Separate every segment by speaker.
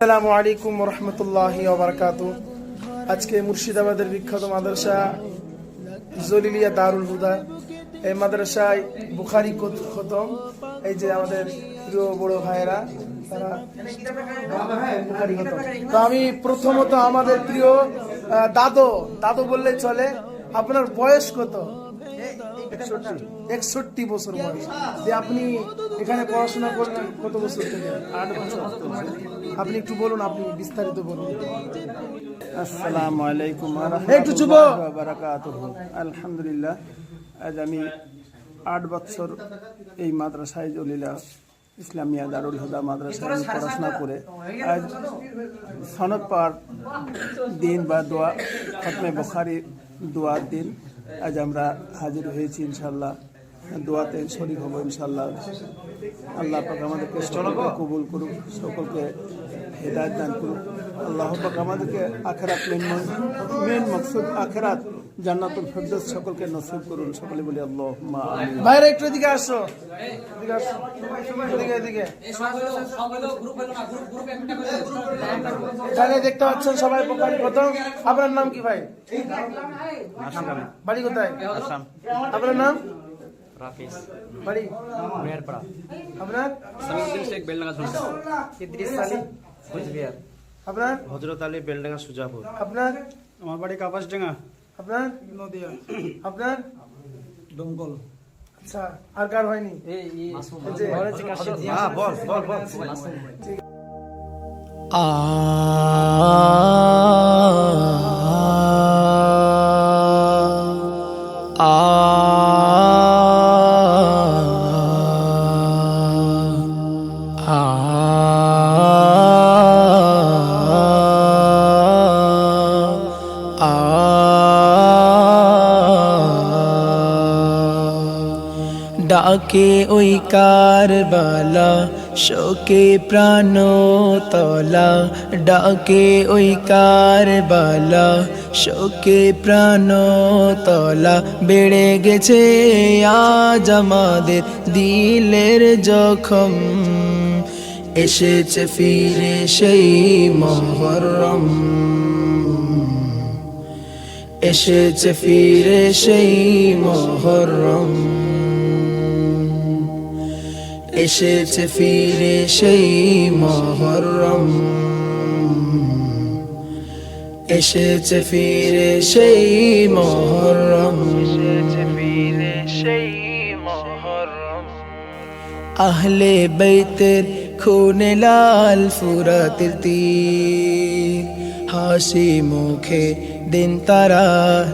Speaker 1: আসসালামু আলাইকুম রহমতুল্লাহি ওবরাকাত আজকে মুর্শিদাবাদের বিখ্যাত মাদ্রাসা জলিলিয়া দারুল হুদা। এই মাদ্রাসায় বুখারি খতম। এই যে আমাদের প্রিয় বড় ভাইয়েরা, তারা বুখারি খতম। তো আমি প্রথমত আমাদের প্রিয় দাদু। দাদু বললে চলে। আপনার বয়স কত? একষট্টি। বছর বয়স। যে আপনি এখানে পড়াশোনা করলেন কত বছর থেকে? আট বছর। আপনি একটু বলুন আপনি বিস্তারিত বলুন।
Speaker 2: আসসালামু আলাইকুম
Speaker 1: একটু চুপ।
Speaker 2: আলহামদুলিল্লাহ আজ আমি আট বছর এই মাদ্রাসায় জলিলা ইসলামিয়া দারুল হুদা মাদ্রাসায় আমি পড়াশোনা করে আজ সনদ পার দিন বা দোয়া খতমে বখারি দোয়ার দিন আজ আমরা হাজির হয়েছি ইনশাল্লাহ দোয়াতে শরীর হব ইনশাল্লাহ আল্লাহ পাক আমাদেরকে সকলকে কবুল করুক সকলকে হেদায়ত দান করুক। আল্লাহ পাক আমাদেরকে আখেরাত মেন মেন মকসুদ আখেরাত জান্নাতুল ফেরদৌস সকলকে নসিব করুন। সকলে বলি আল্লাহ
Speaker 1: বাইরে একটু এদিকে আসো। এদিকে আসো। এদিকে এদিকে। এখানে দেখতে পাচ্ছেন সবাই প্রথম আপনার নাম কি ভাই? বাড়ি কোথায়? আপনার নাম? বাড়ি আপনার
Speaker 3: সামিউদ্দিন শেখ বেলডাঙ্গা সুজা
Speaker 1: ইদ্রিস সালি
Speaker 3: কোচবিহার
Speaker 1: আপনার
Speaker 3: হজরত আলী বেলডাঙ্গা সুজাপুর
Speaker 1: আপনার
Speaker 3: আমার বাড়ি কাপাসডাঙ্গা
Speaker 1: আপনার নদিয়া আপনার
Speaker 3: দমকল
Speaker 1: আচ্ছা আর কার হয়নি
Speaker 3: হ্যাঁ বল বল বল
Speaker 4: ডাকে ওই কারবালা, শোকে প্রাণ তলা ডাকে ওই কারবালা, শোকে প্রাণ তলা বেড়ে গেছে আজ আমাদের দিলের জখম। এসেছে ফিরে সেই মহরম। এসেছে ফিরে সেই মহরম। এসেছে ফিরে সেই মহরম। এসেছে ফিরে সেই মহরম। আহলে বৈতের খুনে লাল ফুরাতের তীর। হাসি মুখে দিন তারা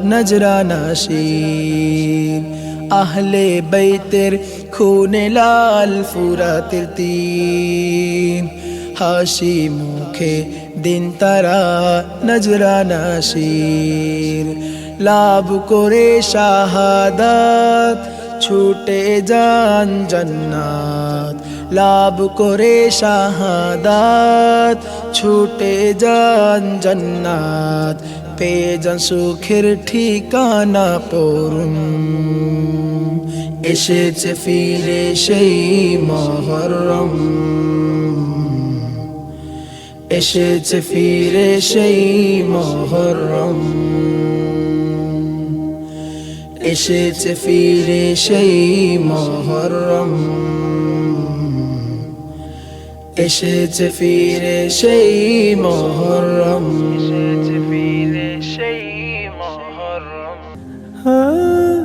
Speaker 4: নজরানা শির। আহলে বৈতের খুনে লাল ফুরাতের তীর হাসি মুখে দিন তারা নজরানা শির। লাভ করে শাহাদাত, ছুটে যান জান্নাত। লাভ করে শাহাদাত, ছুটে যান জান্নাত। পেয়ে যান সুখের ঠিকানা পড়ুন এসেছে ফিরে সেই মহরম এসেছে ফিরে সেই মহরম এসেছে ফিরে সেই মহরম এসেছে ফিরে সেই মহরম Ah.